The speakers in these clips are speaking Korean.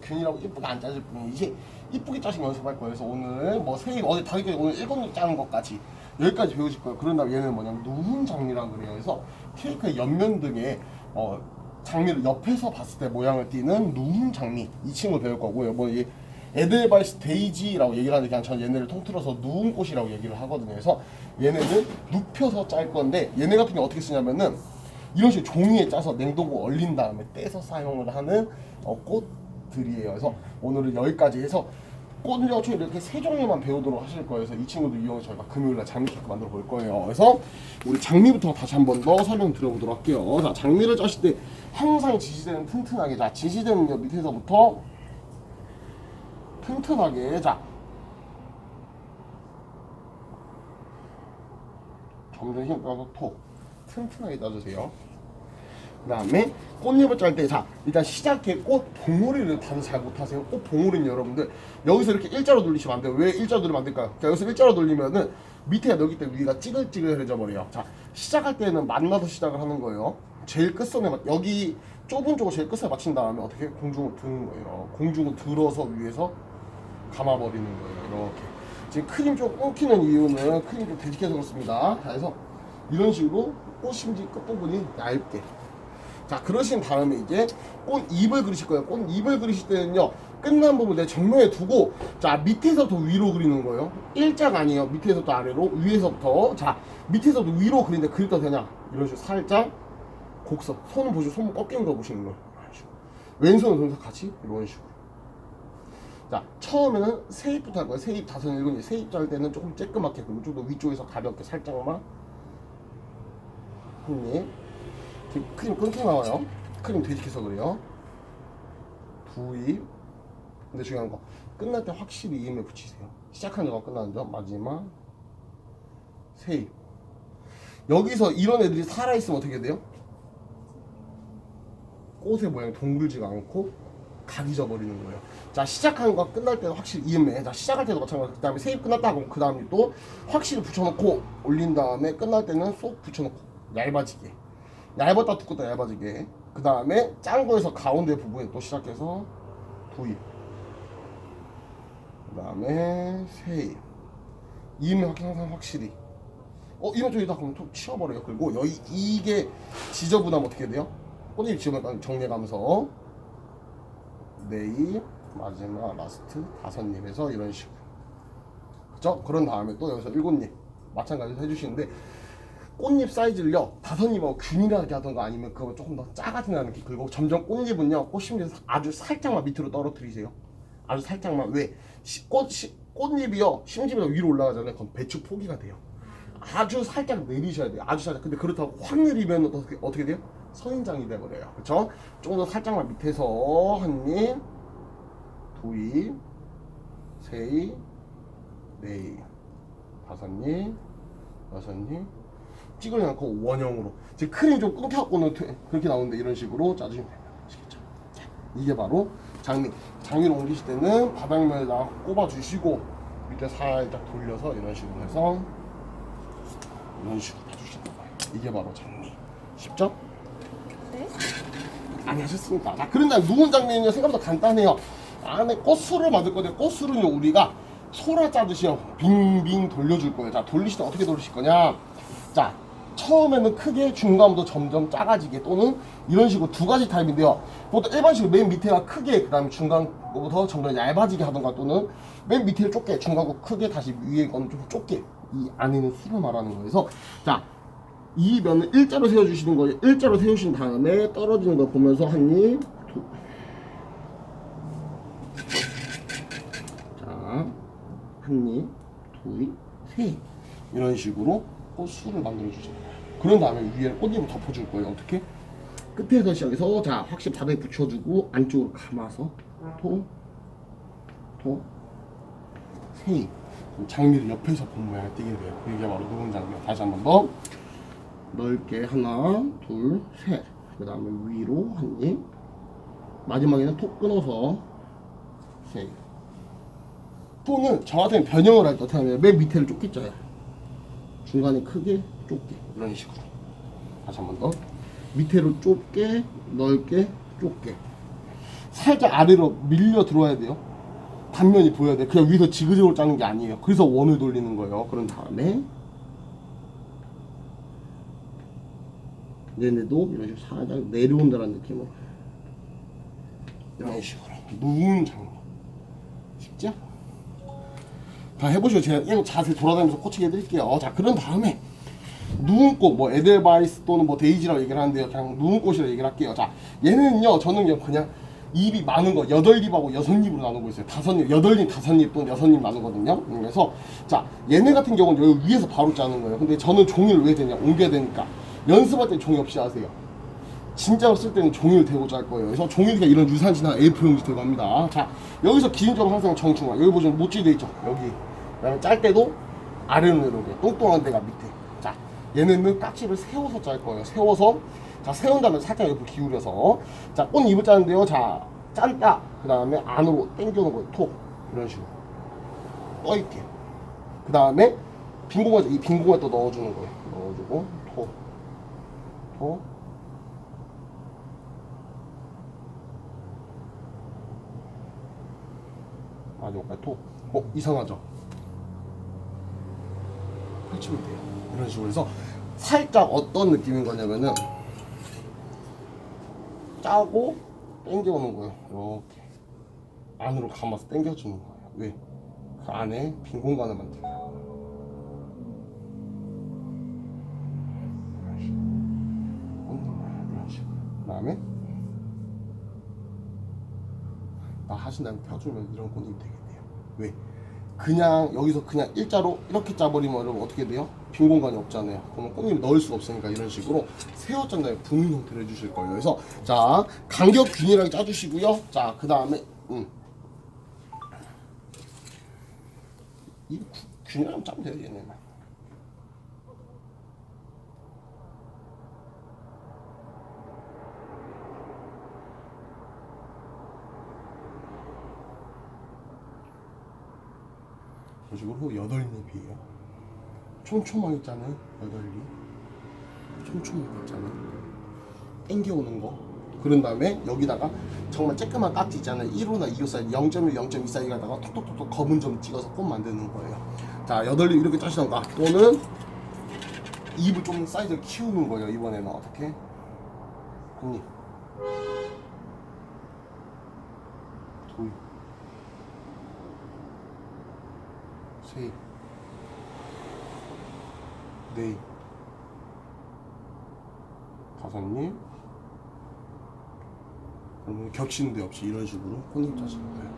균이라고 이쁘게 안 짜줄 뿐이지 이쁘게 짜신 연습할 거예요. 그래서 오늘 뭐 세일 어제 다기까지 오늘 일곱 개 짜는 것까지 여기까지 배우실 거예요. 그런 다음에 얘는 뭐냐면 누운 장미라 그래요. 그래서 케이크의 옆면 등에 어 장미를 옆에서 봤을 때 모양을 띠는 누운 장미 이 친구를 배울 거고요. 뭐 이 에델바이스 데이지라고 얘기를 하는데 그냥 전 얘네를 통틀어서 누운 꽃이라고 얘기를 하거든요. 그래서 얘네는 눕혀서 짤 건데 얘네 같은 경우 어떻게 쓰냐면은 이런 식으로 종이에 짜서 냉동고 얼린 다음에 떼서 사용을 하는 어, 꽃 들이에요. 그래서 오늘은 여기까지 해서 어차피 이렇게 세 종류만 배우도록 하실 거예요. 그래서 이 친구도 이용해서 저희가 금요일날 장미 케이크 만들어 볼 거예요. 그래서 우리 장미부터 다시 한 번 더 설명 드려보도록 할게요. 자, 장미를 짜실 때 항상 지시대는 튼튼하게. 자, 지시대는요 밑에서부터 튼튼하게. 자, 점점 힘 빼서 톡 튼튼하게 따주세요. 그 다음에 꽃잎을 짤 때, 자, 일단 시작해 꽃 봉우리를 다들 잘 못하세요. 꽃 봉우리는 여러분들 여기서 이렇게 일자로 돌리시면 안 돼요. 왜 일자로 돌리면 안 될까요? 자, 여기서 일자로 돌리면은 밑에가 여기 때문에 위가 찌글찌글해져 버려요. 자, 시작할 때는 만나서 시작을 하는 거예요. 제일 끝선에 맞, 여기 좁은 쪽을 제일 끝에 맞춘 다음에 어떻게 공중을 드는 거예요. 공중을 들어서 위에서 감아버리는 거예요. 이렇게. 지금 크림 좀 끊기는 이유는 크림 좀 되직해서 그렇습니다. 그래서 이런 식으로 꽃심지 끝부분이 얇게. 자, 그러신 다음에 이제 꽃잎을 그리실 거예요. 꽃잎을 그리실 때는요, 끝난 부분 내 정면에 두고, 자, 밑에서부터 위로 그리는 거예요. 일자가 아니에요. 밑에서부터 아래로, 위에서부터. 자, 밑에서부터 위로 그리는데 그릴 때 되냐? 이런 식으로 살짝 곡선. 손은 보시고 손 꺾이는 거 보시는 거예요. 왼손은 그래서 같이 이런 식으로. 자, 처음에는 세입부터 할 거예요. 세입 다섯 일곱 일. 세입 짤 때는 조금 쬐끄맣게 그리고 좀더 위쪽에서 가볍게 살짝만 한 입. 지금 크림 끊기 나와요. 크림 되직해서 그래요. 두 입. 근데 중요한 거 끝날 때 확실히 이음에 붙이세요. 시작하는 거 끝나는 점 마지막 세 입. 여기서 이런 애들이 살아 있으면 어떻게 돼요? 꽃의 모양이 동글지가 않고 각이 져버리는 거예요. 자 시작하는 거 끝날 때는 확실히 이음에 자 시작할 때도 마찬가지. 그 다음에 세입 끝났다 하고 그 다음에 또 확실히 붙여놓고 올린 다음에 끝날 때는 쏙 붙여놓고 얇아지게. 얇았다 두껍다 얇아지게. 그 다음에 짠 거에서 가운데 부분에 또 시작해서 두입. 그 다음에 세입. 확- 항상 확실히. 어 이런 쪽이다 그러면 좀 치워버려요. 그리고 여기 이게 지저분하면 어떻게 돼요? 꽃잎 지우면 정리해가면서 네입 마지막 라스트 다섯 입에서 이런 식으로. 그죠? 그런 다음에 또 여기서 일곱 입 마찬가지로 해주시는데 꽃잎 사이즈를요 다섯 입하고 균일하게 하던가 아니면 그거 조금 더 작아진 않게 그리고 점점 꽃잎은요 꽃심지에서 아주 살짝만 밑으로 떨어뜨리세요. 아주 살짝만. 왜? 시- 꽃 시- 꽃잎이요 심지보다 위로 올라가잖아요. 그럼 배추 포기가 돼요. 아주 살짝 내리셔야 돼요. 아주 살짝. 근데 그렇다고 확 내리면 어떻게 어떻게 돼요? 선인장이 돼버려요. 그렇죠 조금 더 살짝만 밑에서 한입 두입 세입 네입. 다섯 입 여섯 입 찍으지 않고 원형으로. 지금 크림 좀 끊겨갖고는 돼- 그렇게 나오는데 이런 식으로 짜주시면 됩니다. 아시겠죠? 자, 이게 바로 장미 장미를 옮기실 때는 바닥면에다 꼽아주시고 밑에 살짝 돌려서 이런 식으로 해서 이런 식으로 해주시는 거예요. 이게 바로 장미. 쉽죠? 네? 많이 하셨으니까 자 그런 다음 누운 장미는요 생각보다 간단해요. 안에 꽃술을 만들 건데 꽃술은요 우리가 소라 짜듯이요 빙빙 돌려줄 거예요. 자 돌리실 때 어떻게 돌리실 거냐? 자 처음에는 크게 중간부터 점점 작아지게 또는 이런 식으로 두 가지 타입인데요 보통 일반식으로 맨 밑에가 크게 그 다음에 중간부터 점점 얇아지게 하던가 또는 맨 밑에를 좁게 중간부 크게 다시 위에 거는 좀 좁게 이 안에는 술을 말하는 그래서 자 이 면을 일자로 세워주시는 거예요. 일자로 세우신 다음에 떨어지는 거 보면서 한 입, 두. 자, 한 입, 두 입, 세 입. 이런 식으로 꽃술을 만들어주죠. 그런 다음에 위에 꽃잎을 덮어줄 거예요. 어떻게? 끝에서 시작해서 자 확실히 바닥에 붙여주고 안쪽으로 감아서 토, 토, 세 입. 그럼 장미를 옆에서 본 모양을 띄게 돼요. 이게 바로 누군 장미. 다시 한 번 더. 넓게 하나, 둘, 셋. 그 다음에 위로 한 입. 마지막에는 톡 끊어서 셋. 또는 저 같은 변형을 할때 어떻게 하냐면 맨 밑에를 짜요. 중간에 크게 좁게 이런 식으로. 다시 한 번 더. 밑에로 좁게, 넓게, 좁게. 살짝 아래로 밀려 들어와야 돼요. 단면이 보여야 돼. 그냥 위에서 지그재그로 짜는 게 아니에요. 그래서 원을 돌리는 거예요. 그런 다음에 얘네도 이런 식으로 살짝 내려온다는 느낌으로 이런 식으로 누운 장면 쉽죠? 다 해보시고 제가 얘 자세히 돌아다니면서 코치게 해드릴게요. 자 그런 다음에 누운 꽃, 뭐 에델바이스 또는 뭐 데이지라고 얘기를 하는데요. 그냥 누운 꽃이라고 얘기를 할게요. 자 얘는요, 저는요 그냥 입이 많은 거 여덟 입하고 여섯 입으로 나누고 있어요. 다섯 입, 여덟 입, 다섯 입 또는 여섯 입 나누거든요. 그래서 자 얘네 같은 경우는 여기 위에서 바로 짜는 거예요. 근데 저는 종이를 왜 되냐? 옮겨야 되니까 연습할 때 종이 없이 하세요. 진짜로 쓸 때는 종이를 대고 짤 거예요. 그래서 종이가 이런 유산지나 A4 용지 대고 합니다. 자, 여기서 기준적으로 항상 정중앙. 여기 보시면 못지 돼 있죠? 여기. 그다음에 짤 때도 아래로 내려오게. 똥똥한 데가 밑에. 자, 얘네는 까치를 세워서 짤 거예요. 세워서. 자, 세운 다음에 살짝 옆으로 기울여서. 자, 꽃 입을 짜는데요. 자, 짠다. 그 다음에 안으로 당겨놓은 거예요. 톡. 이런 식으로. 떠 있게. 그 다음에 빈 공간, 이빈 공간 또 넣어주는 거예요. 넣어주고, 톡. 톡. 마지막까지 톡. 어 이상하죠? 펼치면 돼요. 이런 식으로 해서 살짝 어떤 느낌인 거냐면은 짜고 당겨오는 거예요. 이렇게 안으로 감아서 당겨주는 거예요. 왜? 그 안에 빈 공간을 만들어요. 그다음에 나 하신 다음에 펴주면 이런 꽂으면 되겠네요. 왜? 그냥 여기서 그냥 일자로 이렇게 짜버리면 여러분 어떻게 돼요? 빈 공간이 없잖아요. 그러면 꽃잎 넣을 수 없으니까 이런 식으로 다음에 분인 형태를 해주실 거예요. 그래서 자 간격 균일하게 짜주시고요. 자 그 다음에 음. 이 구- 균일하게 짜면 돼요 얘네는. 이런 식으로 여덟 잎이에요. 촘촘하게 짜는 여덟 잎. 촘촘하게 짜는. 땡겨오는 거. 그런 다음에 여기다가 정말 쬐끄만 깍지 있잖아요. 1호나 2호 사이즈, 0.1, 0.2 사이즈에다가 톡톡톡톡 검은 점 찍어서 꽃 만드는 거예요. 자, 여덟 잎 이렇게 짜시던가 또는 잎을 좀 사이즈를 키우는 거예요. 이번에는 어떻게? 한 입. 두 입. 세 입. 네 입. 다섯 입. 그러면 겹치는 데 없이 이런 식으로 꽃잎 짜시는 거예요.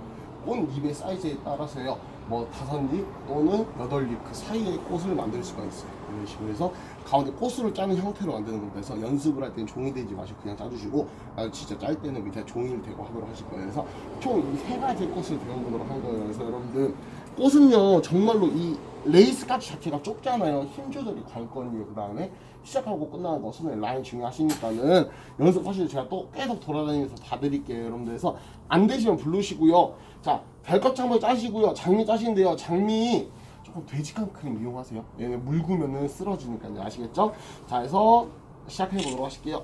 꽃잎의 사이즈에 따라서요. 뭐 다섯 잎 또는 여덟 잎 그 사이에 꽃을 만들 수가 있어요. 이런 식으로 해서 가운데 꽃을 짜는 형태로 만드는 겁니다. 그래서 연습을 할 때는 종이 대지 마시고 그냥 짜주시고 아 진짜 짤 때는 밑에 종이를 대고 하도록 하실 거예요. 그래서 총 이 세 가지 꽃을 배워보도록 할 거예요. 그래서 여러분들 꽃은요 정말로 이 레이스 값 자체가 좁잖아요. 힘 조절이 관건이에요. 그 다음에 시작하고 끝나는 거 선생님 라인 중요하시니까는 연습하실 때 제가 또 계속 돌아다니면서 봐드릴게요. 여러분들 그래서 안 되시면 부르시고요. 자 발끝 한번 짜시고요. 장미 짜시는데요. 장미 조금 되직한 크림 이용하세요. 얘는 묽으면은 쓰러지니까요. 아시겠죠? 자, 해서 시작해 보도록 하실게요.